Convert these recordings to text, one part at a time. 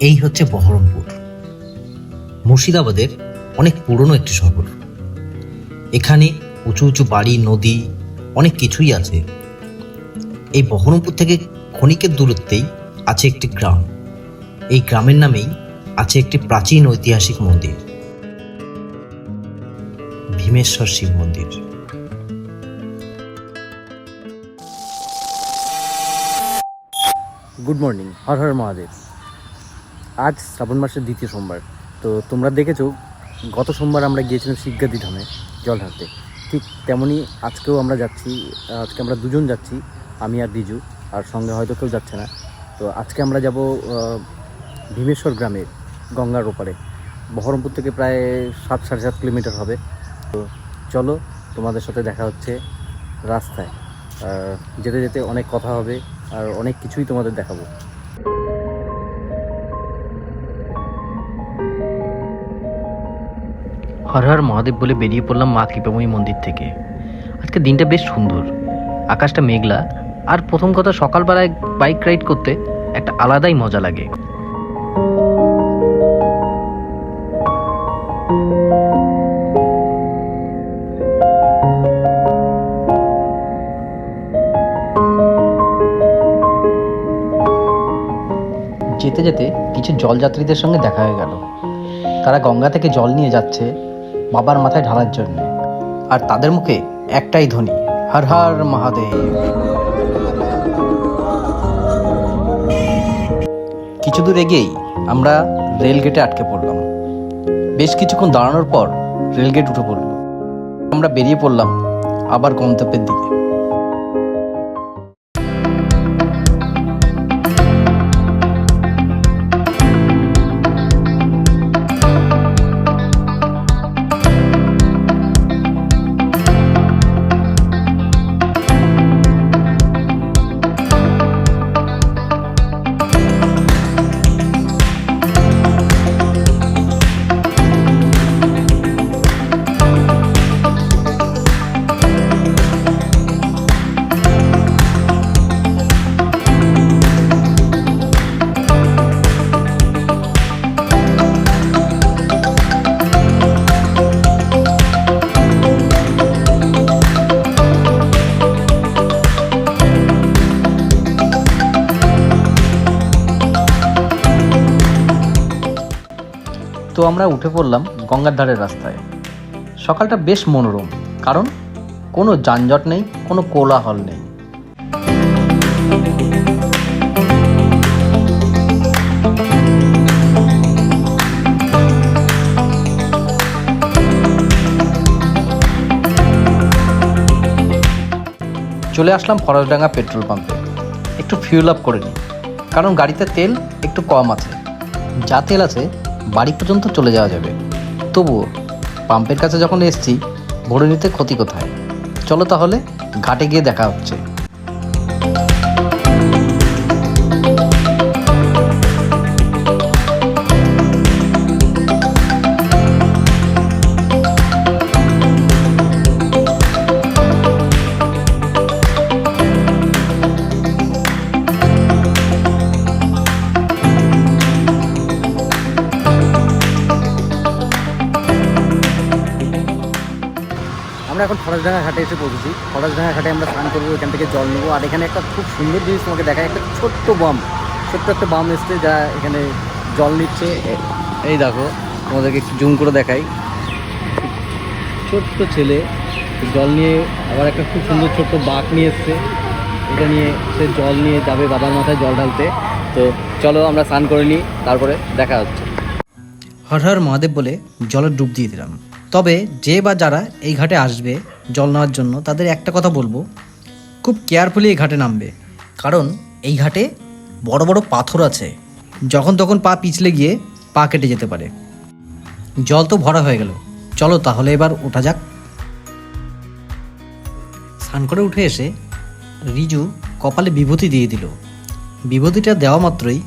এই হচ্ছে বহরমপুর। মুর্শিদাবাদের অনেক পুরনো একটি শহর। এখানে উঁচু উঁচু বাড়ি, নদী, অনেক কিছুই আছে। এই বহরমপুর থেকে ক্ষণিকের দূরত্বেই আছে একটি গ্রাম। এই গ্রামের নামেই আছে একটি প্রাচীন ঐতিহাসিক মন্দির। ভীমেশ্বর শিব মন্দির। Good morning Har Har Mahadev. আজ শ্রাবণ মাসের দ্বিতীয় সোমবার। তো তোমরা দেখেছ, গত সোমবার আমরা গিয়েছিলাম শিবগাদি ধামে জল ঢালতে ঠিক তেমনই আজকেও আমরা যাচ্ছি, আজকে আমরা দুজন যাচ্ছি, আমি আর দিজু, আর সঙ্গে হয়তো কেউ যাচ্ছে না। তো আজকে আমরা যাব ভীমেশ্বর গ্রামে, গঙ্গার ওপারে। বহরমপুর থেকে প্রায় সাত, সাড়ে সাত কিলোমিটার হবে। তো চলো, তোমাদের সাথে দেখা হচ্ছে রাস্তায়। যেতে যেতে অনেক কথা হবে, আর অনেক কিছুই তোমাদের দেখাবো। হর হর মহাদেব বলে বেরিয়ে পড়লাম মা কৃপাময়ী মন্দির থেকে। আজকে দিনটা বেশ সুন্দর। আকাশটা মেঘলা। আর প্রথম কথা, সকালবেলায় বাইক রাইড করতে একটা আলাদাই মজা লাগে। যেতে যেতে কিছু জলযাত্রীদের সঙ্গে দেখা হয়ে গেল। তারা গঙ্গা থেকে জল নিয়ে যাচ্ছে। বাবার মাথায় ঢালার জন্য। আর তাদের মুখে একটাই ধ্বনি, হর হর মহাদেব। কিছু দূর এগিয়েই আমরা রেলগেটে আটকে পড়লাম। বেশ কিছুক্ষণ দাঁড়ানোর পর রেলগেট উঠে পড়ল। আমরা বেরিয়ে পড়লাম আবার গন্তব্যের দিকে। তো আমরা উঠে পড়লাম গঙ্গার ধারের রাস্তায়। সকালটা বেশ মনোরম, কারণ কোনো যানজট নেই, কোনো কোলাহল নেই। চলে আসলাম ফরাসডাঙ্গা পেট্রোল পাম্পে। একটু ফিউল আপ করে নিই, কারণ গাড়িতে তেল একটু কম আছে। যা তেল আছে বাড়ি পর্যন্ত চলে যাওয়া যাবে। তবুও পাম্পের কাছে যখন এসছি, ভরে নিতে ক্ষতি কোথায়? চলো তাহলে ঘাটে গিয়ে দেখা হচ্ছে। এখন ফরাসডাঙ্গা ঘাটে এসে পৌঁছেছি। ফরাসডাঙ্গা ঘাটে আমরা স্নান করব, এখান থেকে জল নেব। আর এখানে একটা খুব সুন্দর জিনিস তোমাকে দেখায়, একটা ছোট্ট বাম। ছোট্ট একটা বাম এসছে যা এখানে জল নিচ্ছে। এই দেখো, তোমাদেরকে একটু জুম করে দেখাই। ছোট্ট ছেলে, জল নিয়ে আবার একটা খুব সুন্দর ছোট্ট বাঘ নিয়ে এসছে। এটা নিয়ে সে জল নিয়ে যাবে বাবার মাথায় জল ঢালতে। তো চলো আমরা স্নান করে নিই, তারপরে দেখা হচ্ছে। হর হর মহাদেব বলে জলে ডুব দিয়ে দিলাম। তবে যে বা যারা এই ঘাটে আসবে জল নেওয়ার জন্য, তাদের একটা কথা বলব। খুব কেয়ারফুলি এই ঘাটে নামবে। কারণ এই ঘাটে বড় বড় পাথর আছে। যখন তখন পা পিছলে গিয়ে পা কেটে যেতে পারে। জল তো ভরা হয়ে গেল। চলো তাহলে এবার ওঠা যাক। স্নান করে উঠে এসে রিজু কপালে বিভূতি দিয়ে দিল। বিভূতিটা দেওয়া মাত্রই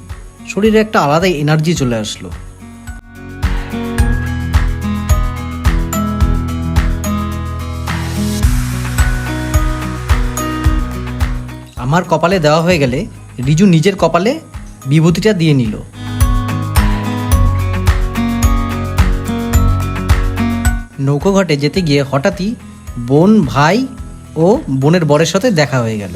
শরীরে একটা আলাদা এনার্জি চলে আসলো। আমার কপালে দেওয়া হয়ে গেলে রিজু নিজের কপালে বিভূতিটা দিয়ে নিল। নৌকো ঘটে যেতে গিয়ে হঠাৎই বোন ভাই ও বোনের বরের সাথে দেখা হয়ে গেল।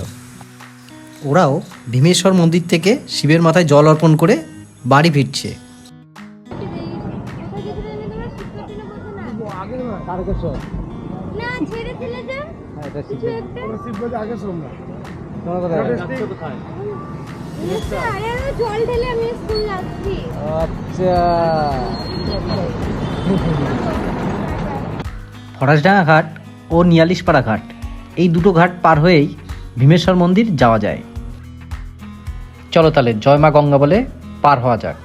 ওরাও ভীমেশ্বর মন্দির থেকে শিবের মাথায় জল অর্পণ করে বাড়ি ফিরছে। না ছেড়ে জল ঢেলে আমি স্কুল যাচ্ছি। ফরাসডাঙ্গা ঘাট ও নিয়ালিশপাড়া ঘাট এই দুটো ঘাট পার হয়েই ভীমেশ্বর মন্দির যাওয়া যায়। চলো তাহলে জয় মা গঙ্গা বলে পার হওয়া যাক।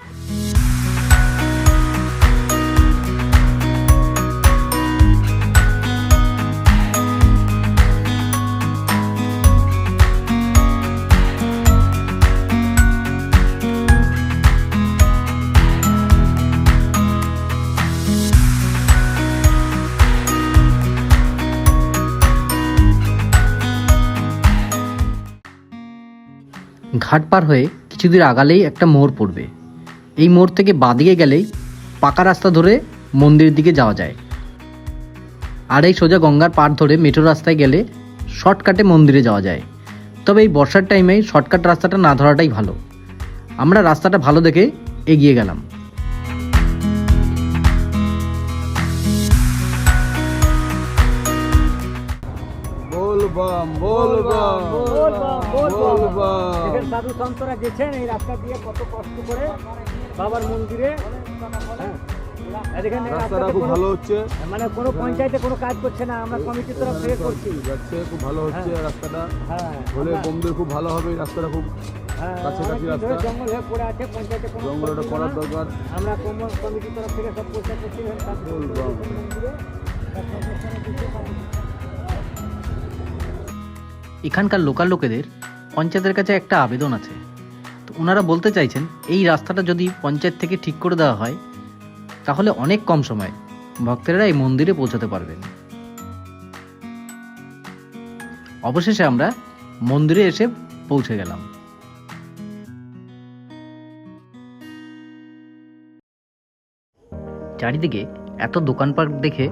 ঘাট পার হয়ে কিছু দূর আগালেই একটা মোড় পড়বে। এই মোড় থেকে বাঁদিকে গেলেই পাকা রাস্তা ধরে মন্দিরের দিকে যাওয়া যায়। আর এই সোজা গঙ্গার পার ধরে মেট্রো রাস্তায় গেলে শর্টকাটে মন্দিরে যাওয়া যায়। তবে এই বর্ষার টাইমে শর্টকাট রাস্তাটা না ধরাটাই ভালো। আমরা রাস্তাটা ভালো দেখে এগিয়ে গেলাম। বলবাম বলবাম বলবাম। সাধু সন্তরা গেছেন এই রাস্তা দিয়ে কত কষ্ট করে বাবার মন্দিরে। হ্যাঁ। রাস্তাটা খুব ভালো হচ্ছে। মানে কোনো পঞ্চায়েতে কোনো কাজ করছে না আমরা কমিটির তরফ থেকে করছি। যাচ্ছে খুব ভালো হচ্ছে রাস্তাটা। হ্যাঁ হলে খুব ভালো হবে রাস্তাটা খুব হ্যাঁ, কাছাকাছি রাস্তা। জঙ্গল হয়ে পড়ে আছে পঞ্চায়েতে কোনো জঙ্গলটা করার দরকার। আমরা কমিটির তরফ থেকে সব পয়সা করছি এখানে এখানকার লোকাল লোকেদের পঞ্চায়েতের কাছে একটা আবেদন আছে। তো ওনারা বলতে চাইছেন, এই রাস্তাটা যদি পঞ্চায়েত থেকে ঠিক করে দেওয়া হয়, তাহলে অনেক কম সময় ভক্তেরা এই মন্দিরে পৌঁছাতে পারবেন। অবশেষে আমরা মন্দিরে এসে পৌঁছে গেলাম। চারিদিকে এত দোকানপাট দেখে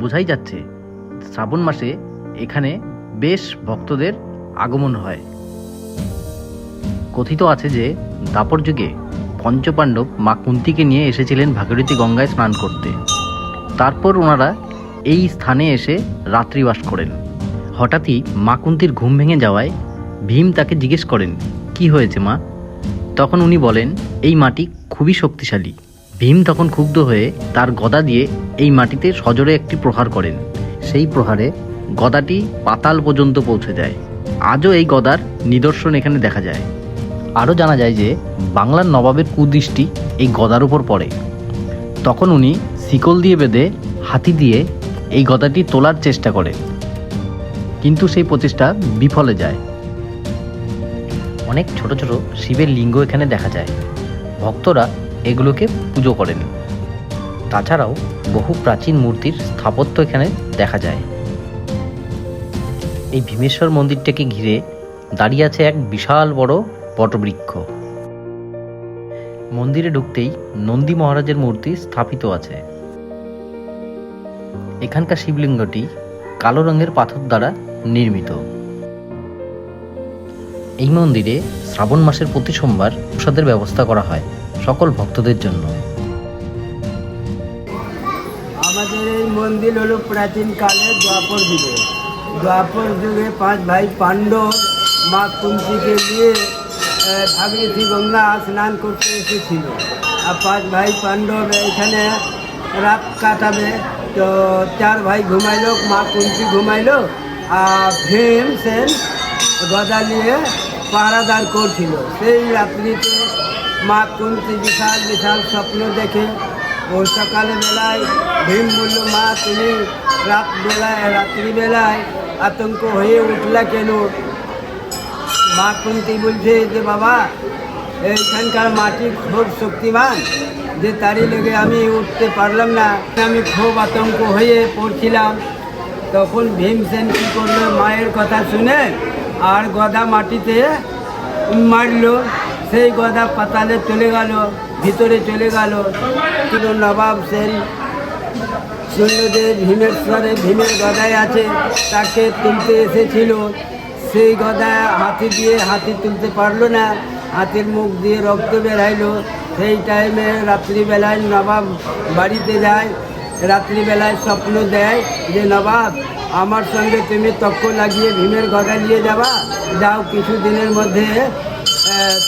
বোঝাই যাচ্ছে, শ্রাবণ মাসে এখানে বেশ ভক্তদের আগমন হয়। কথিত আছে যে, দাপর যুগে পঞ্চপাণ্ডব মা কুন্তিকে নিয়ে এসেছিলেন ভাগীরথী গঙ্গায় স্নান করতে। তারপর ওনারা এই স্থানে এসে রাত্রিবাস করেন। হঠাৎই মা কুন্তির ঘুম ভেঙে যাওয়ায় ভীম তাকে জিজ্ঞেস করেন, কি হয়েছে মা? তখন উনি বলেন, এই মাটি খুবই শক্তিশালী। ভীম তখন ক্ষুব্ধ হয়ে তার গদা দিয়ে এই মাটিতে সজোরে একটি প্রহার করেন। সেই প্রহারে গদাটি পাতাল পর্যন্ত পৌঁছে যায়। আজও এই গদার নিদর্শন এখানে দেখা যায়। আরও জানা যায় যে বাংলার নবাবের কুদৃষ্টি এই গদার উপর পড়ে। তখন উনি শিকল দিয়ে বেঁধে হাতি দিয়ে এই গদাটি তোলার চেষ্টা করেন। কিন্তু সেই প্রচেষ্টা বিফলে যায়। অনেক ছোট ছোট শিবের লিঙ্গ এখানে দেখা যায়। ভক্তরা এগুলোকে পুজো করেন। তাছাড়াও বহু প্রাচীন মূর্তির স্থাপত্য এখানে দেখা যায়। এই ভীমেশ্বর মন্দিরটাকে ঘিরে দাঁড়িয়ে আছে এক বিশাল বড় বটবৃক্ষ মন্দিরে ঢুকতেই নন্দী মহারাজের মূর্তি স্থাপিত আছে। এখানকার শিবলিঙ্গটি কালো রঙের পাথর দ্বারা নির্মিত। এই মন্দিরে শ্রাবণ মাসের প্রতি সোমবার প্রসাদের ব্যবস্থা করা হয় সকল ভক্তদের জন্য। আমাদের এই মন্দির হলো প্রাচীন কালে দ্বাপর যুগে দ্বাপর যুগে পাঁচ ভাই পাণ্ডব মা কুন্তিকে নিয়ে ভাগীরথী গঙ্গা স্নান করতে এসেছিল আর পাঁচ ভাই পাণ্ডব এখানে রাত কাটাবে তো চার ভাই ঘুমাইলো মা কুন্তি ঘুমাইলো আর ভীম সেন গদা নিয়ে পাহারাদার করছিল সেই রাত্রিতে মা কুন্তি বিশাল বিশাল স্বপ্ন দেখে ও সকালে বেলায় ভীম বলল মা তুমি রাত বেলায় রাত্রিবেলায় আতঙ্ক হয়ে উঠলা কেন? মা কুন্তি বলছে যে, বাবা, এইখানকার মাটি খুব শক্তিমান, যে তারই লেগে আমি উঠতে পারলাম না। আমি খুব আতঙ্ক হয়ে পড়ছিলাম। তখন ভীমসেন কী করল? মায়ের কথা শুনে আর গদা মাটিতে মারলো। সেই গদা পাতালে চলে গেল। ভিতরে চলে গেল। কিন্তু নবাব সেন শুনল যে ভীমেশ্বরে ভীমের গদায় আছে, তাকে তুলতে এসেছিল। সেই গদায় হাতি দিয়ে হাতি তুলতে পারল না। হাতির মুখ দিয়ে রক্ত বেরাইলো। সেই টাইমে রাত্রিবেলায় নবাব বাড়িতে যায়। রাত্রিবেলায় স্বপ্ন দেয় যে, নবাব, আমার সঙ্গে তুমি তক্ক লাগিয়ে ভীমের গদা নিয়ে যাবা? যাও কিছু দিনের মধ্যে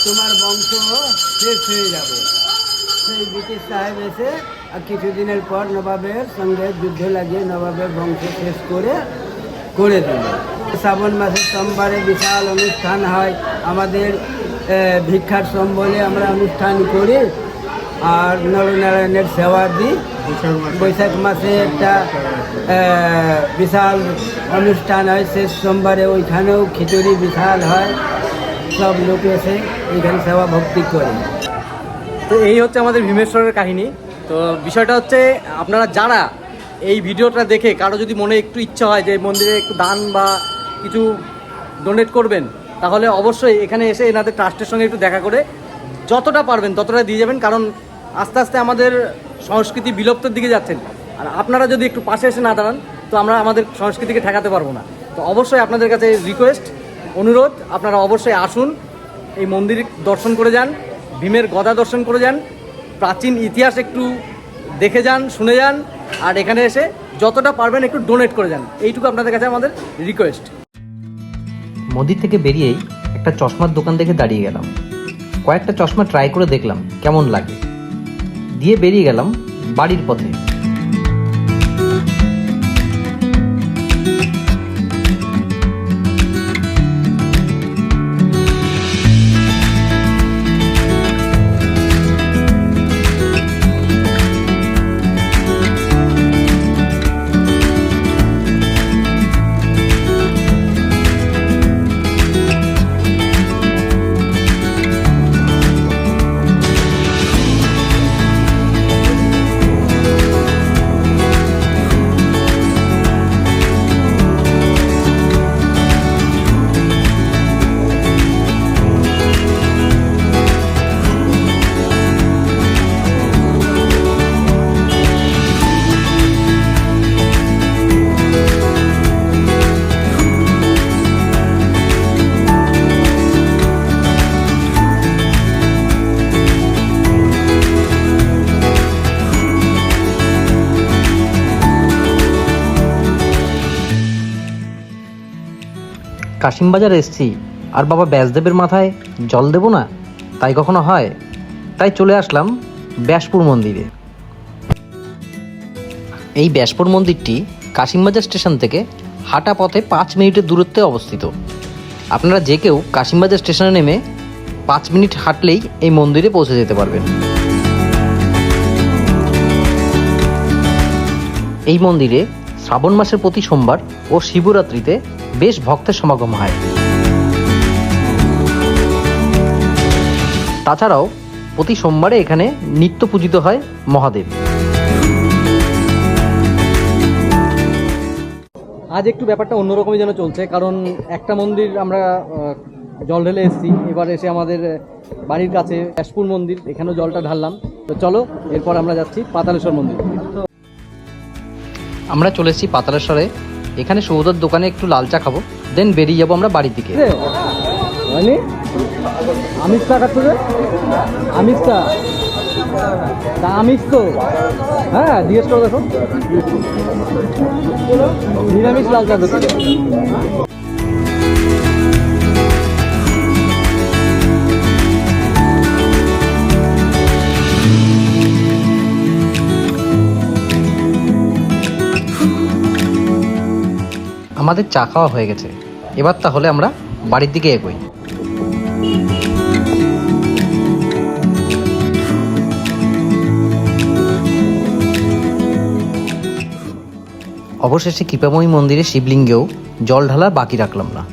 তোমার বংশ শেষ হয়ে যাবে। সেই ব্রিটিশ সাহেব এসে আর কিছুদিনের পর নবাবের সঙ্গে যুদ্ধ লাগিয়ে নবাবের বংশ শেষ করে করে দিল। শ্রাবণ মাসের সোমবারে বিশাল অনুষ্ঠান হয়। আমাদের ভিক্ষার সম্বলে আমরা অনুষ্ঠান করি আর নরনারায়ণের সেবা দিই। বৈশাখ মাসে। একটা বিশাল অনুষ্ঠান হয়। শেষ সোমবারে ওইখানেও খিচুড়ি বিশাল হয়। সব লোক এসে এখানে সেবা ভক্তি করে। তো এই হচ্ছে আমাদের ভীমেশ্বরের কাহিনী। তো বিষয়টা হচ্ছে, আপনারা যারা এই ভিডিওটা দেখে কারও যদি মনে একটু ইচ্ছা হয় যে মন্দিরে একটু দান বা কিছু ডোনেট করবেন, তাহলে অবশ্যই এখানে এসে এনাদের ট্রাস্টের সঙ্গে একটু দেখা করে যতটা পারবেন ততটা দিয়ে যাবেন, কারণ আস্তে আস্তে আমাদের সংস্কৃতি বিলুপ্তের দিকে যাচ্ছেন আর আপনারা যদি একটু পাশে এসে না দাঁড়ান, তো আমরা আমাদের সংস্কৃতিকে ঠেকাতে পারব না। তো অবশ্যই আপনাদের কাছে রিকোয়েস্ট অনুরোধ, আপনারা অবশ্যই আসুন, এই মন্দির দর্শন করে যান। ভীমের গদা দর্শন করে যান। প্রাচীন ইতিহাস একটু দেখে যান, শুনে যান, আর এখানে এসে যতটা পারবেন একটু ডোনেট করে যান। এইটুকু আপনাদের কাছে আমাদের রিকোয়েস্ট মন্দির থেকে বেরিয়েই একটা চশমার দোকান দেখে দাঁড়িয়ে গেলাম। কয়েকটা চশমা ট্রাই করে দেখলাম, কেমন লাগে। দিয়ে বেরিয়ে গেলাম বাড়ির পথে। কাশিমবাজার এসছি। আর বাবা ব্যাসদেবের মাথায় জল দেব না? তাই কখনো হয়? তাই চলে আসলাম ব্যাসপুর মন্দিরে। এই ব্যাসপুর মন্দিরটি কাশিমবাজার স্টেশন থেকে হাঁটা পথে পাঁচ মিনিটের দূরত্বে অবস্থিত। আপনারা যে কেউ কাশিমবাজার স্টেশনে নেমে পাঁচ মিনিট হাঁটলেই এই মন্দিরে পৌঁছে যেতে পারবেন। এই মন্দিরে শ্রাবণ মাসের প্রতি সোমবার ও শিবরাত্রিতে বেশ ভক্তের সমাগম হয়। তাছাড়াও প্রতি সোমবারে এখানে নিত্য পূজিত হয় মহাদেব। আজ একটু ব্যাপারটা অন্যরকমই যেন চলছে, কারণ একটা মন্দির আমরা জল ঢেলে এসেছি। এবার এসে আমাদের বাড়ির কাছে ব্যাসপুর মন্দির, এখানেও জলটা ঢাললাম। তো চলো, এরপর আমরা যাচ্ছি পাতালেশ্বর মন্দির। আমরা চলে এসেছি পাতালেশ্বরে। এখানে সৌদার দোকানে একটু লাল চা খাব দেন বেরিয়ে যাব আমরা বাড়ির দিকে। হয়নি আমিষ আমিষ চা? আমিষ তো। হ্যাঁ নিরামিষ লাল চা আমাদের চা খাওয়া হয়ে গেছে। এবার তাহলে আমরা বাড়ির দিকে এগোই। অবশেষে কৃপাময়ী মন্দিরে শিবলিঙ্গেও জল ঢালা বাকি রাখলাম না।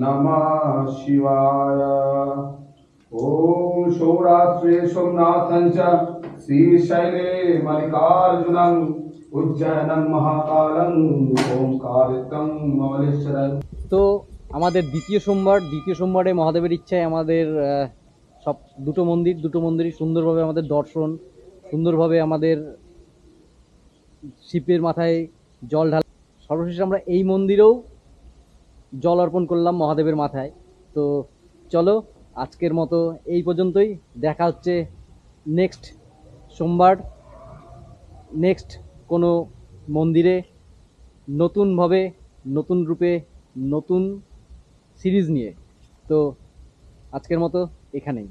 নমঃ শিবায়। ॐ सौराष्ट्रे सोमनाथं च श्रीशैले मल्लिकार्जुनं उज्जयनं महाकालं ओंकारितं ममलेश्वरम् তো আমাদের দ্বিতীয় সোমবার দ্বিতীয় সোমবারে মহাদেবের ইচ্ছায় আমাদের আহ, সব দুটো মন্দির দুটো মন্দিরই সুন্দরভাবে আমাদের দর্শন সুন্দরভাবে আমাদের শিপের মাথায় জল ঢাল সর্বশেষ আমরা এই মন্দিরেও জল অর্পণ করলাম মহাদেবের মাথায় তো চলো আজকের মতো এই পর্যন্তই। দেখা হচ্ছে নেক্সট সোমবার। নেক্সট কোনো মন্দিরে। নতুনভাবে, নতুন রূপে, নতুন সিরিজ নিয়ে। তো আজকের মতো এখানেই।